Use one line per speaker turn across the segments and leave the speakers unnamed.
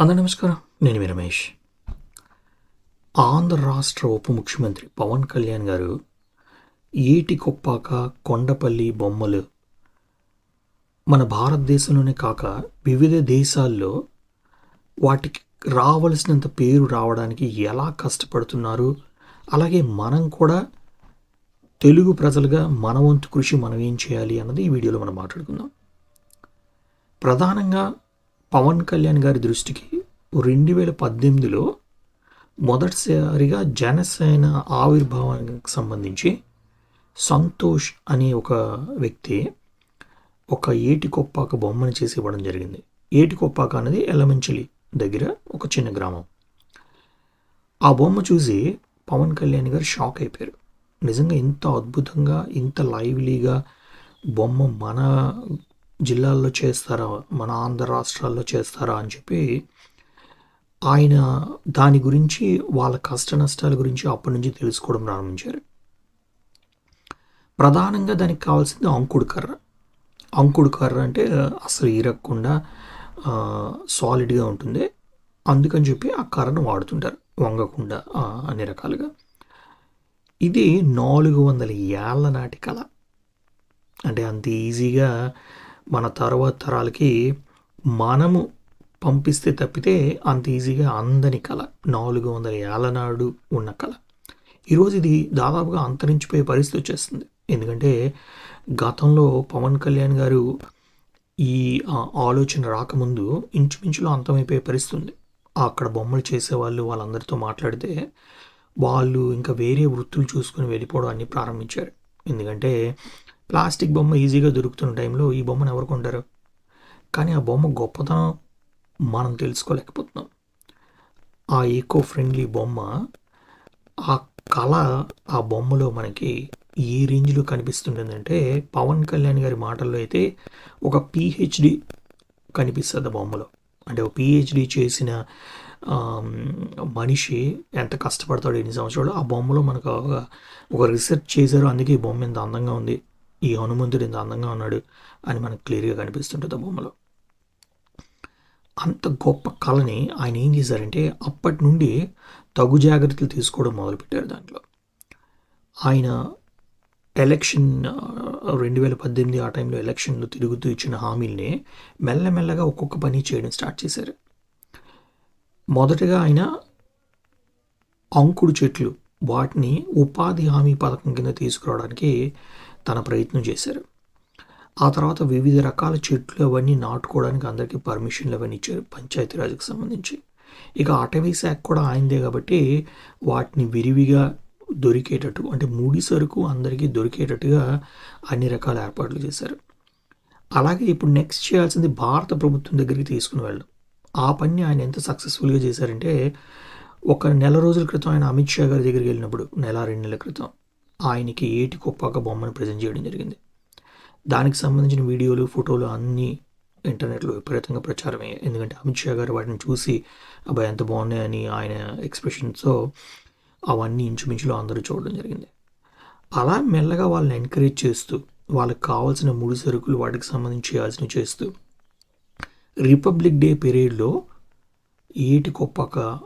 అందరి నమస్కారం. నేను మీ రమేష్. ఆంధ్ర రాష్ట్ర ఉప ముఖ్యమంత్రి పవన్ కళ్యాణ్ గారు ఏటి కొప్పాక కొండపల్లి బొమ్మలు మన భారతదేశంలోనే కాక వివిధ దేశాల్లో వాటికి రావలసినంత పేరు రావడానికి ఎలా కష్టపడుతున్నారు? అలాగే మనం కూడా తెలుగు ప్రజలుగా మన వంతు కృషి మనం ఏం చేయాలి అన్నది ఈ వీడియోలో మనం మాట్లాడుకుందాం. ప్రధానంగా పవన్ కళ్యాణ్ గారి దృష్టికి రెండు వేల పద్దెనిమిదిలో మొదటిసారిగా జనసేన ఆవిర్భావానికి సంబంధించి సంతోష్ అనే ఒక వ్యక్తి ఒక ఏటికొప్పాక బొమ్మను చేసి ఇవ్వడం జరిగింది. ఏటికొప్పాక అనేది ఎలమంచిలి దగ్గర ఒక చిన్న గ్రామం. ఆ బొమ్మ చూసి పవన్ కళ్యాణ్ గారు షాక్ అయిపోయారు. నిజంగా ఇంత అద్భుతంగా ఇంత లైవ్లీగా బొమ్మ మన జిల్లాల్లో చేస్తారా? మన ఆంధ్ర రాష్ట్రాల్లో చేస్తారా అని చెప్పి ఆయన దాని గురించి వాళ్ళ కష్ట నష్టాల గురించి అప్పటి నుంచి తెలుసుకోవడం ప్రారంభించారు. ప్రధానంగా దానికి కావాల్సింది అంకుడు కర్ర. అంకుడు కర్ర అంటే అసలు ఇరగకుండా సాలిడ్గా ఉంటుంది. అందుకని చెప్పి ఆ కర్రను వాడుతుంటారు వంగకుండా అన్ని రకాలుగా. ఇది నాలుగు వందల ఏళ్ళ నాటి కళ. అంటే అంత ఈజీగా మన తర్వాత తరాలకి మనము పంపిస్తే తప్పితే అంత ఈజీగా అందని కళ నాలుగు వందల ఏళ్ళ నాడు ఉన్న కళ ఈరోజు ఇది దాదాపుగా అంతరించిపోయే పరిస్థితి వచ్చేస్తుంది. ఎందుకంటే గతంలో పవన్ కళ్యాణ్ గారు ఈ ఆలోచన రాకముందు ఇంచుమించులో అంతమైపోయే పరిస్థితి ఉంది. అక్కడ బొమ్మలు చేసేవాళ్ళు వాళ్ళందరితో మాట్లాడితే వాళ్ళు ఇంకా వేరే వృత్తులు చూసుకొని వెళ్ళిపోవడం అన్ని ప్రారంభించారు. ఎందుకంటే ప్లాస్టిక్ బొమ్మ ఈజీగా దొరుకుతున్న టైంలో ఈ బొమ్మను ఎవరు కొంటారు? కానీ ఆ బొమ్మ గొప్పతనం మనం తెలుసుకోలేకపోతున్నాం. ఆ ఈకో ఫ్రెండ్లీ బొమ్మ ఆ కళ ఆ బొమ్మలో మనకి ఏ రేంజ్లో కనిపిస్తుంటుందంటే పవన్ కళ్యాణ్ గారి మాటల్లో అయితే ఒక పిహెచ్డి కనిపిస్తుంది ఆ బొమ్మలో. అంటే ఒక పిహెచ్డి చేసిన మనిషి ఎంత కష్టపడతాడు ఎన్ని సంవత్సరాలు ఆ బొమ్మలో మనకు ఒక ఒక రీసెర్చ్ చేశారు అందుకే ఈ బొమ్మ ఇంత అందంగా ఉంది. ఈ హనుమంతుడు ఇంత అందంగా ఉన్నాడు అని మనకు క్లియర్గా కనిపిస్తుంటుంది ఆ బొమ్మలో. అంత గొప్ప కళని ఆయన ఏం చేశారంటే అప్పటి నుండి తగు జాగ్రత్తలు తీసుకోవడం మొదలుపెట్టారు దాంట్లో. ఆయన ఎలక్షన్ రెండు వేల పద్దెనిమిది ఆ టైంలో ఎలక్షన్లో తిరుగుతూ ఇచ్చిన హామీల్ని మెల్లమెల్లగా ఒక్కొక్క పని చేయడం స్టార్ట్ చేశారు. మొదటగా ఆయన అంకుడు చెట్లు వాటిని ఉపాధి హామీ పథకం కింద తీసుకురావడానికి తన ప్రయత్నం చేశారు. ఆ తర్వాత వివిధ రకాల చెట్లు అవన్నీ నాటుకోవడానికి అందరికీ పర్మిషన్లు అవన్నీ ఇచ్చారు పంచాయతీరాజ్కి సంబంధించి. ఇక అటవీ శాఖ కూడా ఆయనదే కాబట్టి వాటిని విరివిగా దొరికేటట్టు అంటే ముడి సరుకు అందరికీ దొరికేటట్టుగా అన్ని రకాల ఏర్పాట్లు చేశారు. అలాగే ఇప్పుడు నెక్స్ట్ చేయాల్సింది భారత ప్రభుత్వం దగ్గరికి తీసుకుని వెళ్ళడం. ఆ పని ఆయన ఎంత సక్సెస్ఫుల్గా చేశారంటే ఒక నెల రోజుల క్రితం ఆయన అమిత్ షా గారి దగ్గరికి వెళ్ళినప్పుడు నెల రెండు నెలల క్రితం. ఆయనకి ఏటి కుప్పాక బొమ్మను ప్రజెంట్ చేయడం జరిగింది. దానికి సంబంధించిన వీడియోలు ఫోటోలు అన్నీ ఇంటర్నెట్లో విపరీతంగా ప్రచారమయ్యాయి ఎందుకంటే అమిత్ షా గారు వాటిని చూసి అబ్బాయి ఎంత బాగున్నాయని ఆయన ఎక్స్ప్రెషన్స్తో అవన్నీ ఇంచుమించులో అందరూ చూడడం జరిగింది. అలా మెల్లగా వాళ్ళని ఎంకరేజ్ చేస్తూ వాళ్ళకి కావాల్సిన ముడి సరుకులు వాటికి సంబంధించి చేయాల్సినవి చేస్తూ రిపబ్లిక్ డే పీరియడ్లో ఏటి కొప్పక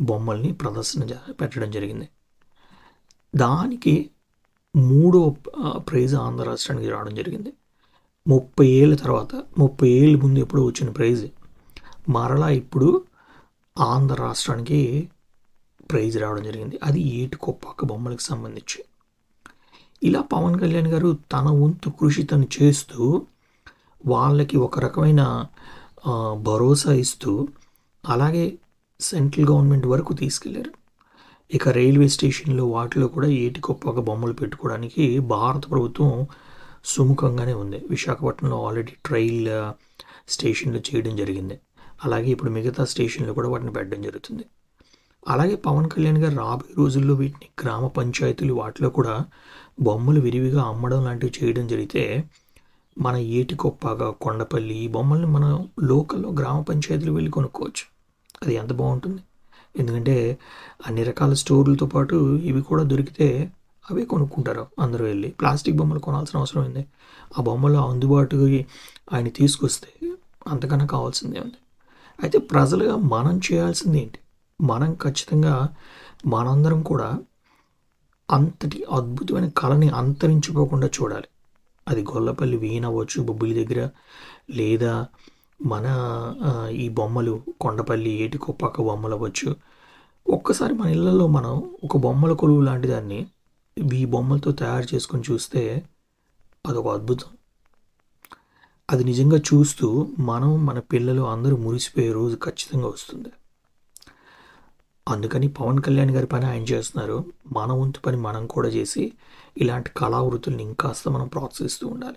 బొమ్మల్ని ప్రదర్శన జ- పెట్టడం జరిగింది. దానికి మూడో ప్రైజ్ ఆంధ్ర రాష్ట్రానికి రావడం జరిగింది. ముప్పై ఏళ్ళ తర్వాత ముప్పై ఏళ్ళ ముందు ఎప్పుడో వచ్చిన ప్రైజ్. మరలా ఇప్పుడు ఆంధ్ర రాష్ట్రానికి ప్రైజ్ రావడం జరిగింది. అది ఏటి కొప్పాక బొమ్మలకు సంబంధించి. ఇలా పవన్ కళ్యాణ్ గారు తన వంతు కృషి తను చేస్తూ వాళ్ళకి ఒక రకమైన భరోసా ఇస్తూ అలాగే సెంట్రల్ గవర్నమెంట్ వరకు తీసుకెళ్ళారు. ఇక రైల్వే స్టేషన్లో వాటిలో కూడా ఏటికొప్పగా బొమ్మలు పెట్టుకోవడానికి భారత ప్రభుత్వం సుముఖంగానే ఉంది. విశాఖపట్నంలో ఆల్రెడీ ట్రైల్ uh, స్టేషన్లు చేయడం జరిగింది. అలాగే ఇప్పుడు మిగతా స్టేషన్లు కూడా వాటిని పెట్టడం జరుగుతుంది. అలాగే పవన్ కళ్యాణ్ గారు రాబోయే రోజుల్లో వీటిని గ్రామ పంచాయతీలు వాటిలో కూడా బొమ్మలు విరివిగా అమ్మడం లాంటివి చేయడం జరిగితే మన ఏటికొప్పగా కొండపల్లి ఈ బొమ్మల్ని మనం లోకల్లో గ్రామ పంచాయతీలు వెళ్ళి కొనుక్కోవచ్చు. అది ఎంత బాగుంటుంది? ఎందుకంటే అన్ని రకాల స్టోర్లతో పాటు ఇవి కూడా దొరికితే అవే కొనుక్కుంటారు అందరూ వెళ్ళి. ప్లాస్టిక్ బొమ్మలు కొనాల్సిన అవసరం ఉంది ఆ బొమ్మలు అందుబాటుకి ఆయన తీసుకొస్తే అంతకన్నా కావాల్సిందే ఉంది అయితే ప్రజలుగా మనం చేయాల్సింది ఏంటి? మనం ఖచ్చితంగా మనందరం కూడా అంతటి అద్భుతమైన కళని అంతరించిపోకుండా చూడాలి. అది గొల్లపల్లి వీణ అవ్వచ్చు బొబ్బిలి దగ్గర లేదా మన ఈ బొమ్మలు కొండపల్లి ఏటికొప్పాక బొమ్మలు అవ్వచ్చు. ఒక్కసారి మన ఇళ్ళల్లో మనం ఒక బొమ్మల కొలువు లాంటి దాన్ని ఈ బొమ్మలతో తయారు చేసుకొని చూస్తే అదొక అద్భుతం. అది నిజంగా చూస్తూ మనం మన పిల్లలు అందరూ మురిసిపోయే రోజు ఖచ్చితంగా వస్తుంది. అందుకని పవన్ కళ్యాణ్ గారి పని ఆయన చేస్తున్నారు. మన వంతు పని మనం కూడా చేసి ఇలాంటి కళావృత్తుల్ని ఇంకాస్త మనం ప్రోత్సహిస్తూ ఉండాలి.